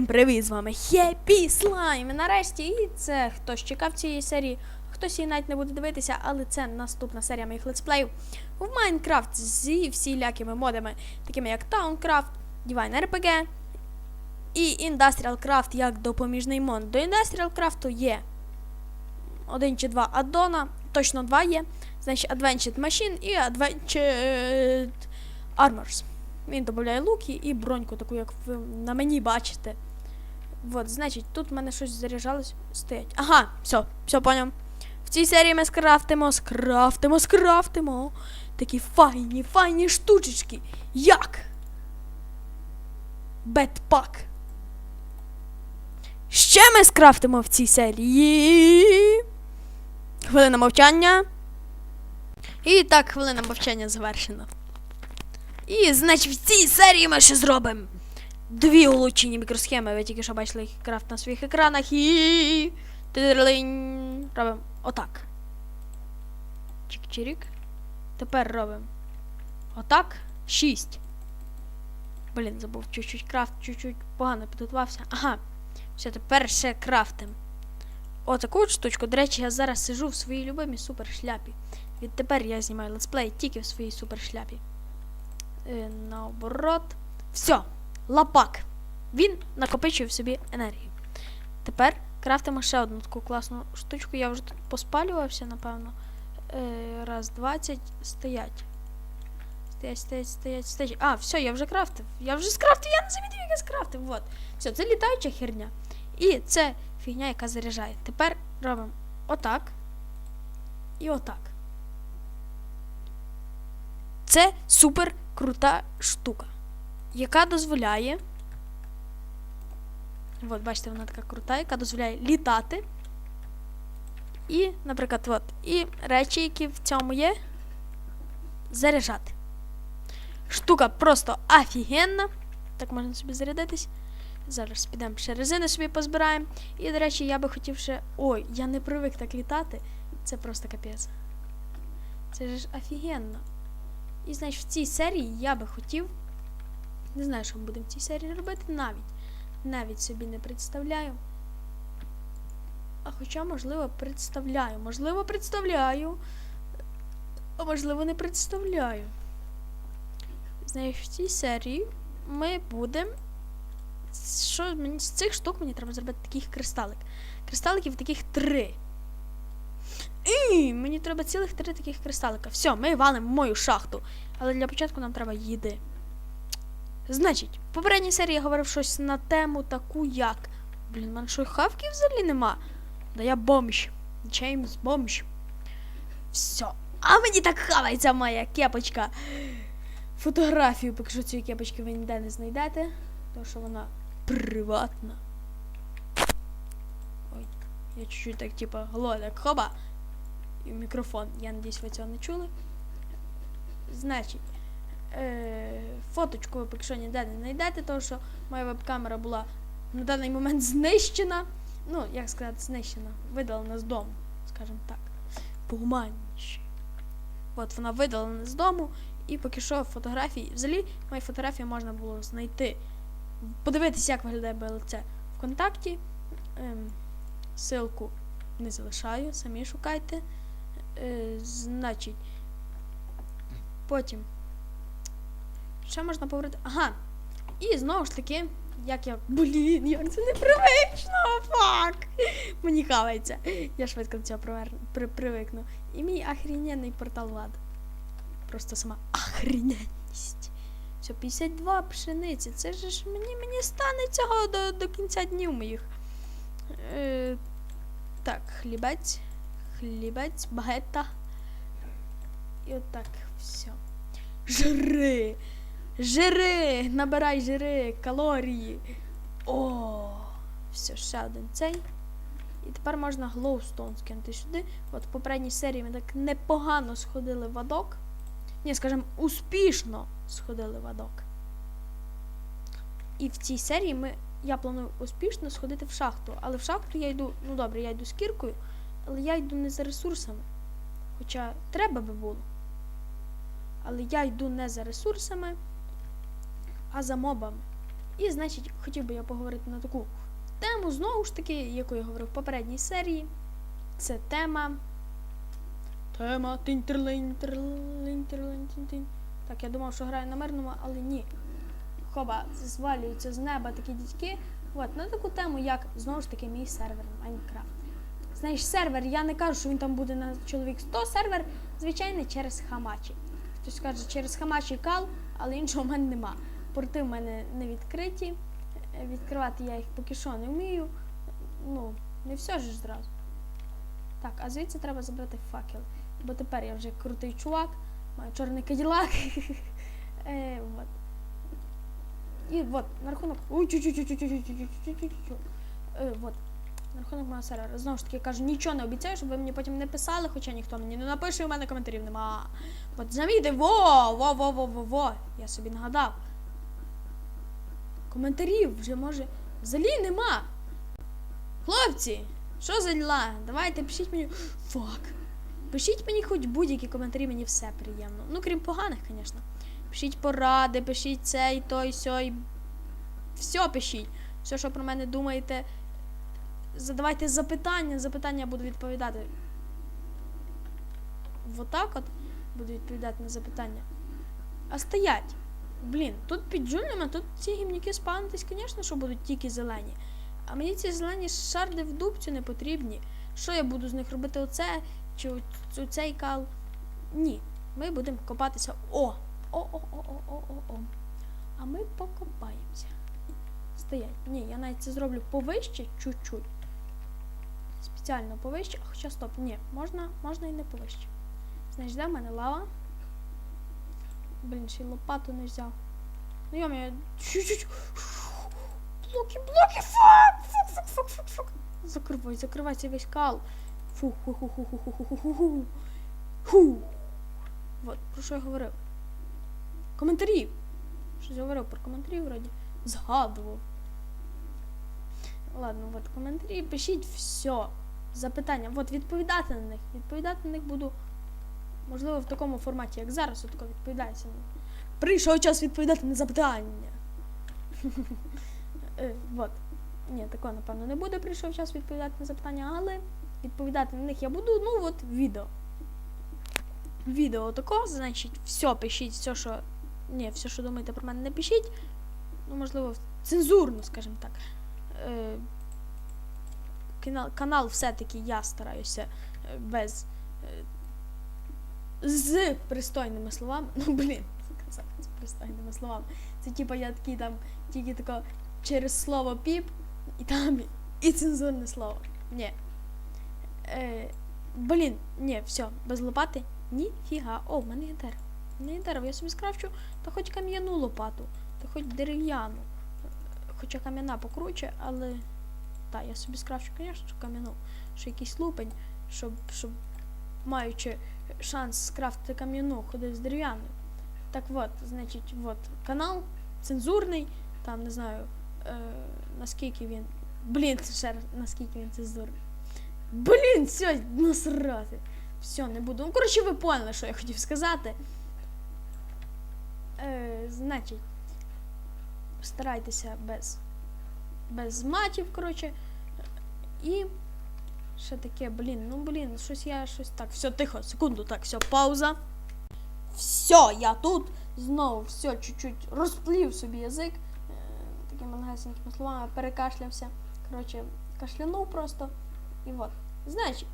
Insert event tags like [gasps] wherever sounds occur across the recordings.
Всім привіт, з вами Хеппі Слайм. Нарешті, і це хтось чекав цієї серії, хтось її навіть не буде дивитися, але це наступна серія моїх летсплеїв в Майнкрафт зі всілякими модами, такими як Towncraft, Divine RPG і Industrial Craft як допоміжний мод. До Industrial Craft є один чи два аддона, точно два є. Значить, Advanced Machine і Advanced Armors. Він додає луки і броньку, таку, як ви на мені бачите. От, значить, тут в мене щось заряджалось, стоять. Ага, все, все поняв. В цій серії ми скрафтимо, скрафтимо, скрафтимо. Такі файні, файні штучечки. Як? Бетпак. Ще ми скрафтимо в цій серії. Хвилина мовчання. І так, хвилина мовчання завершена. І, значить, в цій серії ми ще зробимо дві улучшені мікросхеми. Ви тільки що бачили їх крафт на своїх екранах. І. Робимо отак. Чик-чирік. Тепер робимо отак. Шість. Блін, забув чуть-чуть крафт, чуть-чуть погано підготувався. Ага. Все, тепер ще крафтим. Отаку от штучку. До речі, я зараз сижу в своїй любимій супер шляпі. Відтепер я знімаю летсплей тільки в своїй супер шляпі. Е, наоборот. Все, лапак. Він накопичує в собі енергію. Тепер крафтимо ще одну таку класну штучку. Я вже тут поспалювався, напевно. Е, раз, 20, стоять. Стоять, стоять, стоять, стоять. А, все, я вже крафтив. Я вже скрафтив, я не замітив, як я скрафтив. Вот. Все, це літаюча херня. І це фігня, яка заряджає. Тепер робимо отак. І отак. Це супер крута штука, яка дозволяє. От, бачите, вона така крута, яка дозволяє літати. І, наприклад, от, і речі, які в цьому є, заряджати. Штука просто офігенна. Так можна собі зарядитись. Зараз підемо ще резини собі позбираємо. І, до речі, я би хотів ще. Ой, я не привик так літати. Це просто капець. Це ж офігенно. І значить, в цій серії я би хотів. Не знаю, що ми будемо в цій серії робити навіть. Навіть собі не представляю. А хоча, можливо, представляю. Можливо, представляю. А можливо, не представляю. Знаєш, в цій серії ми будемо. Що мені з цих штук мені треба зробити таких кристалик. Кристаликів таких три. І мені треба цілих три таких кристалика. Все, ми валимо мою шахту. Але для початку нам треба їди. Значить, в попередній серії я говорив щось на тему таку, як. Блін, в мене що хавки взагалі нема. Да я бомж. Джеймс бомж. Все. А мені так хавається моя кепочка. Фотографію, поки що цієї кепочки ви ніде не знайдете, тому що вона приватна. Ой, я чуть-чуть так, типа, голодик, хоба. І мікрофон. Я надіюсь, ви цього не чули. Значить, фоточку ви поки що ніде не знайдете, тому що моя веб-камера була на даний момент знищена. Ну, як сказати, знищена. Видалена з дому, скажімо так. Погуманніше. От вона видалена з дому, і поки що фотографії. Взагалі, мої фотографії можна було знайти. Подивитися, як виглядає БЛЦ ВКонтакті. Ем, ссылку не залишаю, самі шукайте. Е, значить, потім. Що можна поговорити? Ага. І знову ж таки, як я. Блін, як це непривично, фак! Мені хавається. Я швидко до цього при... привикну. І мій охрененний портал влад. Просто сама охрененність. Все, 52 пшениці. Це ж мені мені стане цього до, до кінця днів моїх. Е, так, хлібець. Хлібець, багета. І отак все. Жири! Жири! Набирай жири, калорії. О! Все, ще один цей. І тепер можна глоустоун скинути сюди. От в попередній серії ми так непогано сходили в адок. Ні, скажімо, успішно сходили в адок. І в цій серії ми, я планую успішно сходити в шахту. Але в шахту я йду, ну добре, я йду з кіркою, але я йду не за ресурсами. Хоча треба би було. Але я йду не за ресурсами, а за мобами. І, значить, хотів би я поговорити на таку тему, знову ж таки, яку я говорив в попередній серії. Це тема. Тема тинтерлин, терлин, терлин, тин Так, я думав, що граю на мирному, але ні. Хоба, звалюються з неба такі дідьки. От, на таку тему, як знову ж таки мій сервер Майнкрафт. Знаєш, сервер, я не кажу, що він там буде на чоловік 100, сервер, звичайно, через хамачі. Хтось скаже, через хамачі кал, але іншого в мене нема порти в мене не відкриті. Е, відкривати я їх поки що не вмію. Ну, не все ж зразу. Так, а звідси треба забрати факел. Бо тепер я вже крутий чувак, маю чорний каділак. [laughs] Е, і от, на рахунок. Вот. Е, на рахунок мого сервера. Знову ж таки, я кажу, нічого не обіцяю, щоб ви мені потім не писали, хоча ніхто мені не напише, і в мене коментарів нема. От замійте, во, во, во, во, во, во. Я собі нагадав. Коментарів вже може. Взагалі нема. Хлопці, що за діла? Давайте пишіть мені. Фак. Пишіть мені хоч будь-які коментарі, мені все приємно. Ну, крім поганих, звісно. Пишіть поради, пишіть цей, той, сьой. Все пишіть. Все, що про мене думаєте. Задавайте запитання, запитання я буду відповідати. Отак от буду відповідати на запитання. А стоять. Блін, тут під джунглями, тут ці гімніки спавнитись, звісно, що будуть тільки зелені. А мені ці зелені шарди в дубцю не потрібні. Що я буду з них робити оце чи оцей кал? Ні. Ми будемо копатися. О! О-о-о-о-о-о-о. А ми покопаємося. Стоять. Ні, я навіть це зроблю повище чуть-чуть. Спеціально повище. Хоча стоп, ні, можна, можна і не повище. Знаєш, де в мене лава? Блін, ще й лопату не взяв. Ну йом, я чуть-чуть. Блоки, блоки, фак! Фак, фак, фак, фак, фак. Закривай, закривай весь кал. Фу, ху, ху, ху, ху, ху, ху, ху, ху, ху. Ху. Вот, про що я говорив? Коментарі. Щось я говорив про коментарі вроді. Згадував. Ладно, от коментарі, пишіть все. Запитання. От відповідати на них. Відповідати на них буду, можливо, в такому форматі, як зараз, отако відповідається. Прийшов час відповідати на запитання. [laughs] Е, Вот. Ні, такого, напевно, не буде. Прийшов час відповідати на запитання, але відповідати на них я буду, ну от, відео. Відео такого, значить, все пишіть, все, що. Ні, все, що думаєте про мене, не пишіть. Ну, можливо, цензурно, скажімо так. Е, канал, канал все-таки я стараюся е, без. З пристойними словами. Ну, блін, сказати з пристойними словами. Це типа я такий там тільки тако через слово піп, і там і цензурне слово. Ні. Е, блін, ні, все, без лопати. Ніфіга. О, в мене є дерево. В мене є дерево, я собі скрафчу, та хоч кам'яну лопату, та хоч дерев'яну. Хоча кам'яна покруче, але. Так, я собі скрафчу, звісно, кам'яну. Що якийсь лупень, щоб, щоб маючи шанс скрафтити кам'яну, ходив з дерев'яною. Так от, значить, от канал цензурний, там не знаю, е, наскільки він. Блін, ще раз, наскільки він цензурний. Блін, все, насрати. Все, не буду. Ну, коротше, ви поняли, що я хотів сказати. Е, значить, старайтеся без, без матів, коротше. І ще таке, блін, ну блін, щось я щось так. Все, тихо, секунду, так, все, пауза. Все, я тут. Знову все, чуть-чуть розплів собі язик. Е, такими легесенькими словами перекашлявся. Коротше, кашлянув просто. І от. Значить,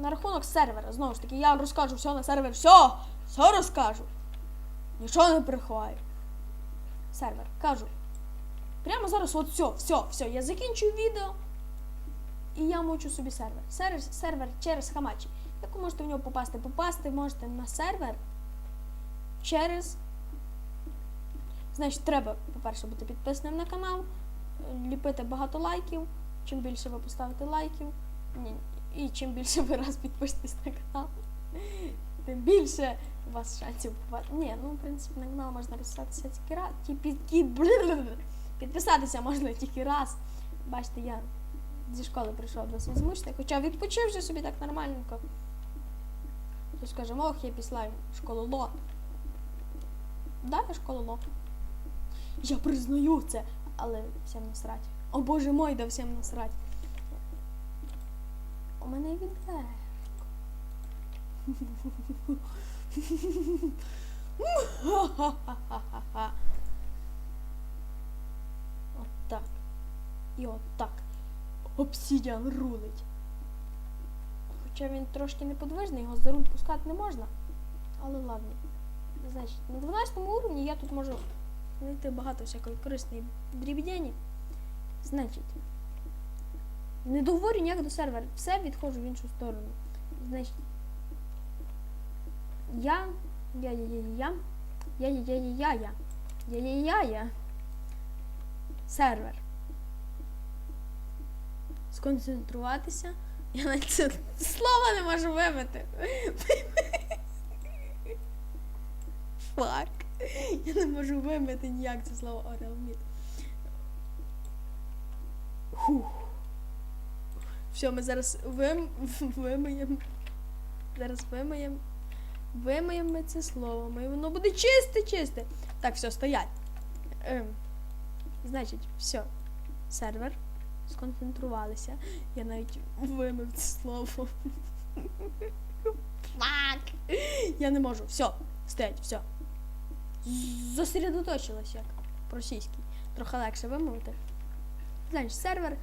на рахунок сервера, знову ж таки, я розкажу все на сервер. Все! Все розкажу. Нічого не приховаю. Сервер, кажу. Прямо зараз от все, все, все. Я закінчую відео. І я мочу собі сервер. Сервер, сервер через Хамачі. Як ви можете в нього попасти? Попасти можете на сервер через. Значить, треба, по-перше, бути підписаним на канал, е, ліпити багато лайків. Чим більше ви поставите лайків, і чим більше ви раз підпишетесь на канал, тим більше у вас шансів попасти. Ні, ну в принципі на канал можна підписатися тільки раз. Підписатися можна тільки раз. Бачите, я зі школи прийшов досить змучений, хоча відпочив вже собі так нормальненько. То скажемо, ох, я після школу ло. Да, я школу ло. Я признаю це, але всім насрать. О боже мой, да всім насрать. У мене відео. [laughs] От так. І от так обсідян рулить. Хоча він трошки неподвижний, його за руль пускати не можна. Але ладно. Значить, на 12 уровні я тут можу знайти багато всякої корисної дріб'яні. Значить, не договорю ніяк до сервера. Все відходжу в іншу сторону. Значить, я, я-я-я-я-я, я-я-я-я-я, я-я-я-я-я, сервер. Сконцентруватися. Я навіть це слова не можу вимити. Фак. Я не можу вимити ніяк це слово Орелміт. Хух. Все, ми зараз вим... вимиємо. Зараз вимиємо. Вимиємо ми це слово. Ми воно буде чисте, чисте. Так, все, стоять. Ем. Значить, все. Сервер. Сконцентрувалися. Я навіть вимив це слово. Фак. Я не можу. Все, стоять, все. Зосередоточилась як по-російськи. Трохи легше вимовити. Значить, сервер,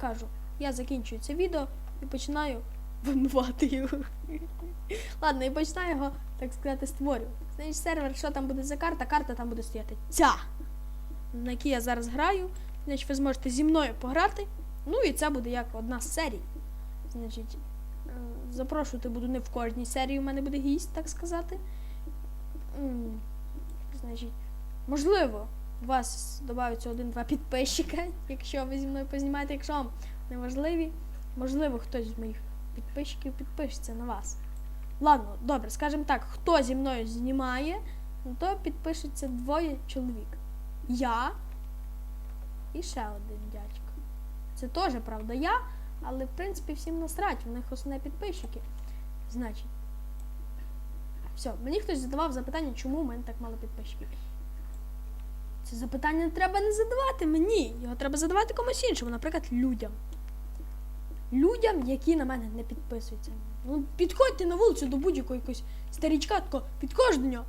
кажу, я закінчую це відео і починаю вимивати його. Ладно, і починаю його, так сказати, створювати. Значить, сервер, що там буде за карта? Карта там буде стояти ця, на якій я зараз граю. Значить, ви зможете зі мною пограти. Ну і це буде як одна з серій. Значить, е, запрошувати буду не в кожній серії, у мене буде гість, так сказати. Значить, можливо, у вас додаються один-два підписчика, [laughs] якщо ви зі мною познімаєте, якщо вам не важливі, можливо, хтось з моїх підписчиків підпишеться на вас. Ладно, добре, скажімо так, хто зі мною знімає, то підпишеться двоє чоловік. Я і ще один дядько. Це теж, правда, я, але в принципі всім насрать, у них основне підписчики. Значить. Все, мені хтось задавав запитання, чому у мене так мало підписчиків. Це запитання треба не задавати мені. Його треба задавати комусь іншому, наприклад, людям. Людям, які на мене не підписуються. Ну, підходьте на вулицю до будь-якого якогось старічка, тако, підходиш до нього.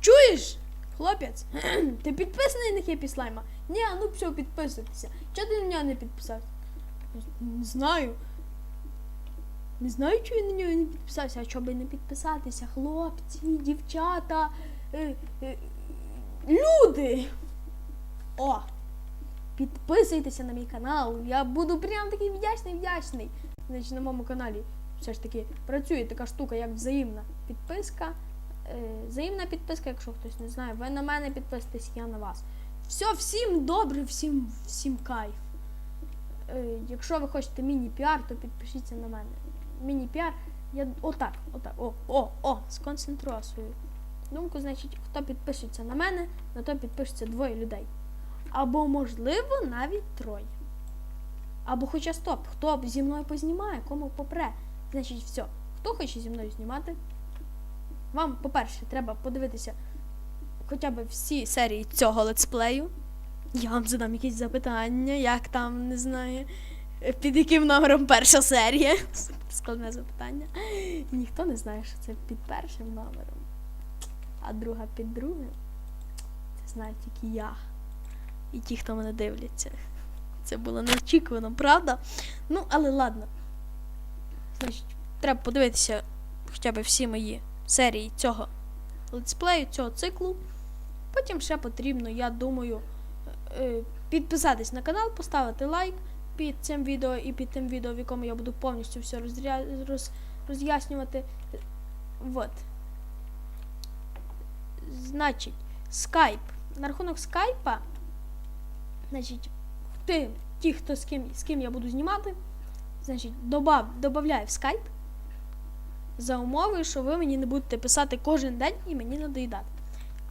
Чуєш? Хлопець, [clears throat] ти підписаний на хепі слайма? Ні, ну все, підписуйтеся. Чого ти на нього не підписався? Не знаю. Не знаю, чого я на нього не підписався, а чого би не підписатися? Хлопці, дівчата, е, е, люди. О! Підписуйтеся на мій канал. Я буду прям такий вдячний, вдячний. Значить, на моєму каналі все ж таки працює така штука, як взаємна підписка. Е, взаємна підписка, якщо хтось не знає, ви на мене підписуєтесь, я на вас. Все, всім добре, всім, всім кайф. Е, якщо ви хочете міні-піар, то підпишіться на мене. Міні-піар, я отак, отак, о, о, о, сконцентрував свою думку. Значить, хто підпишеться на мене, на то підпишеться двоє людей. Або, можливо, навіть троє. Або хоча стоп, хто зі мною познімає, кому попре. Значить, все, хто хоче зі мною знімати, вам, по-перше, треба подивитися хоча б всі серії цього летсплею. Я вам задам якісь запитання, як там, не знаю, під яким номером перша серія. Складне запитання. Ніхто не знає, що це під першим номером. А друга під другим. Це знаю тільки я. І ті, хто мене дивляться. Це було неочікувано, правда? Ну, але ладно. Значить, треба подивитися хоча б всі мої серії цього летсплею, цього циклу. Потім ще потрібно, я думаю, е, підписатись на канал, поставити лайк під цим відео і під тим відео, в якому я буду повністю все роз'яснювати. Вот. Значить, скайп. На рахунок скайпа, значить, ти, ті, хто з ким, з ким я буду знімати, значить, добав, добавляю в скайп за умовою, що ви мені не будете писати кожен день і мені надоїдати.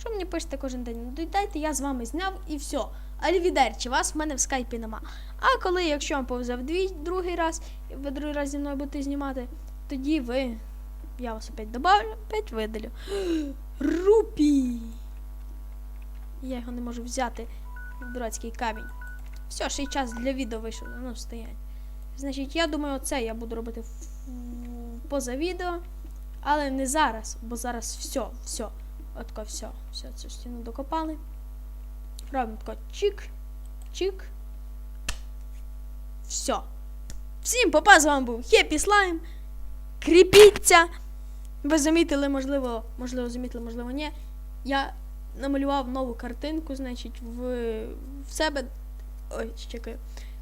Якщо мені пишете кожен день надоїдайте, я з вами зняв і все. Алівідерчі, вас в мене в скайпі нема. А коли, якщо вам повезе в дві, другий раз, і ви другий раз зі мною будете знімати, тоді ви. Я вас опять добавлю, опять видалю. [gasps] Рупі! Я його не можу взяти. Дурацький камінь. Все, ще й час для відео вийшов. Ну, стоять. Значить, я думаю, оце я буду робити поза відео. Але не зараз, бо зараз все, все. Отко все. Все, цю стіну докопали. Робимо тако чик, чик. Все. Всім попа, з вами був Хеппі Слайм. Кріпіться. Ви замітили, можливо, можливо, замітили, можливо, ні. Я намалював нову картинку, значить, в, в себе. Ой, чекаю.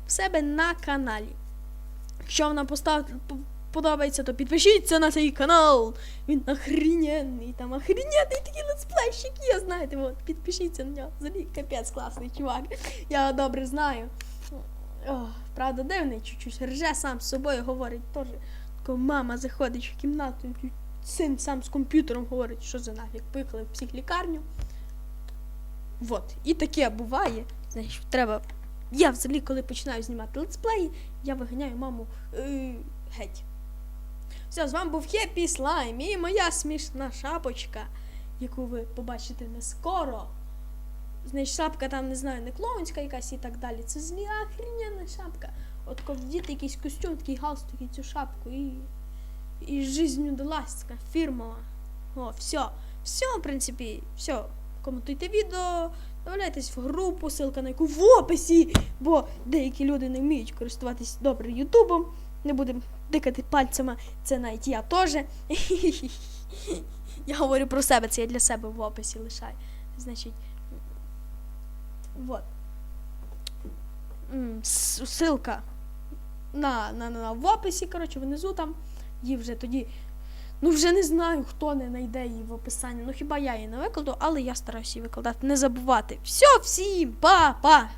В себе на каналі. Якщо вам постав, п- подобається, то підпишіться на цей канал. Він охрененний, там охрененний такий летсплейщик є, знаєте, от, підпишіться на нього. Взагалі капець класний чувак. Я його добре знаю. О, правда, дивний чуть-чуть. Рже сам з собою говорить теж. Мама заходить в кімнату, син сам з комп'ютером говорить, що за нафіг поїхали в психлікарню. Вот. І таке буває. Знаєш, треба. Я взагалі, коли починаю знімати летсплеї, я виганяю маму е, геть. Все, з вами був Хеппі Слайм і моя смішна шапочка, яку ви побачите не скоро. Значить, шапка там, не знаю, не клоунська якась і так далі. Це злі охрененна шапка. От коли вдіти якийсь костюм, такий галстук і цю шапку, і. І жизнь удалась, така фірмова. О, все. Все, в принципі, все. Коментуйте відео, Добавляйтесь в групу, ссылка на яку в описі, бо деякі люди не вміють користуватись добре Ютубом. Не будемо дикати пальцями, це навіть я теж. Я говорю про себе, це я для себе в описі лишаю. Значить, вот. Ссылка на, на, на, в описі, коротше, внизу там. Її вже тоді. Ну, вже не знаю, хто не знайде її в описанні. Ну хіба я її не викладу, але я стараюся її викладати. Не забувати. Все, всім, па-па!